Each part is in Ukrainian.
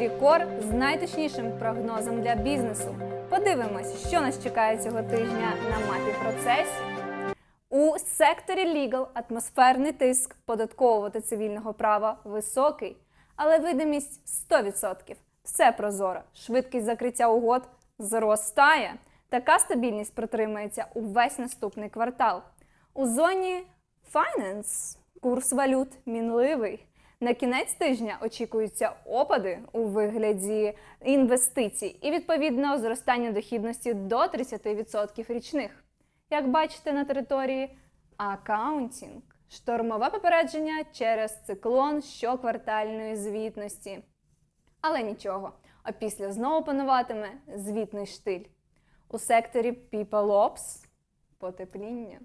ефірі з найточнішим прогнозом для бізнесу. Подивимось, що нас чекає цього тижня на мапі процесів. У секторі Legal атмосферний тиск податкового та цивільного права високий, але видимість 100%. Все прозоро. Швидкість закриття угод зростає. Така стабільність протримається увесь наступний квартал. У зоні Finance курс валют мінливий. На кінець тижня очікуються опади у вигляді інвестицій і відповідно зростання дохідності до 30% річних. Як бачите на території акаунтінг, штормове попередження через циклон щоквартальної звітності. Але нічого, опісля знову пануватиме звітний штиль. У секторі PeopleOps потепління.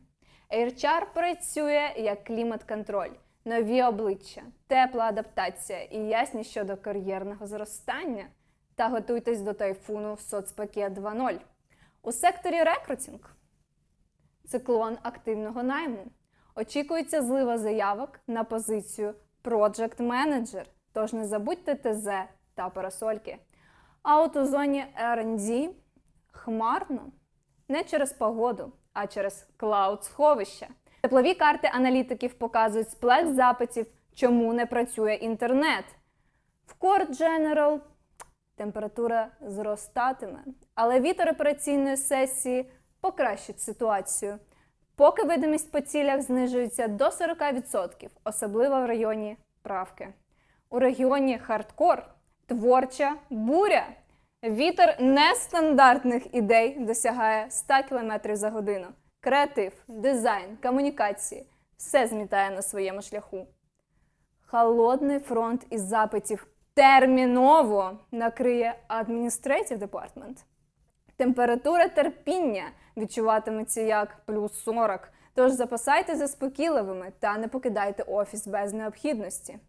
HR працює як клімат-контроль, нові обличчя, тепла адаптація і ясність щодо кар'єрного зростання. Та готуйтесь до тайфуну в соцпакет 2.0. У секторі рекрутинг циклон активного найму. Очікується злива заявок на позицію Project Manager, тож не забудьте ТЗ та парасольки. А от у зоні R&D хмарно не через погоду, а через клауд-сховища. Теплові карти аналітиків показують сплеск запитів, чому не працює інтернет. В Core General температура зростатиме, але вітер операційної сесії покращить ситуацію. Поки видимість по цілях знижується до 40%, особливо в районі правки. У регіоні хардкор творча буря. Вітер нестандартних ідей досягає 100 км за годину. Креатив, дизайн, комунікації все змітає на своєму шляху. Холодний фронт із запитів терміново накриє Administrative Department. Температура терпіння відчуватиметься як плюс 40, тож запасайте заспокійливими та не покидайте офіс без необхідності.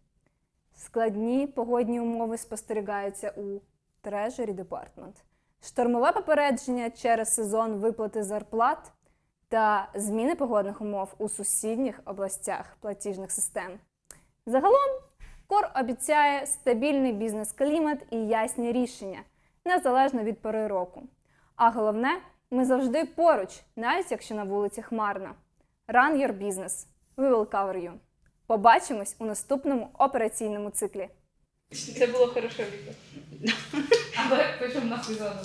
Складні погодні умови спостерігаються у Treasury Department. Штормове попередження через сезон виплати зарплат та зміни погодних умов у сусідніх областях платіжних систем. Загалом, Кор обіцяє стабільний бізнес-клімат і ясні рішення, незалежно від пори року. А головне, ми завжди поруч, навіть якщо на вулиці хмарно. Run your business. We will cover you. Побачимось у наступному операційному циклі. Це було хорошо відео. Але пишемо нахуй заново.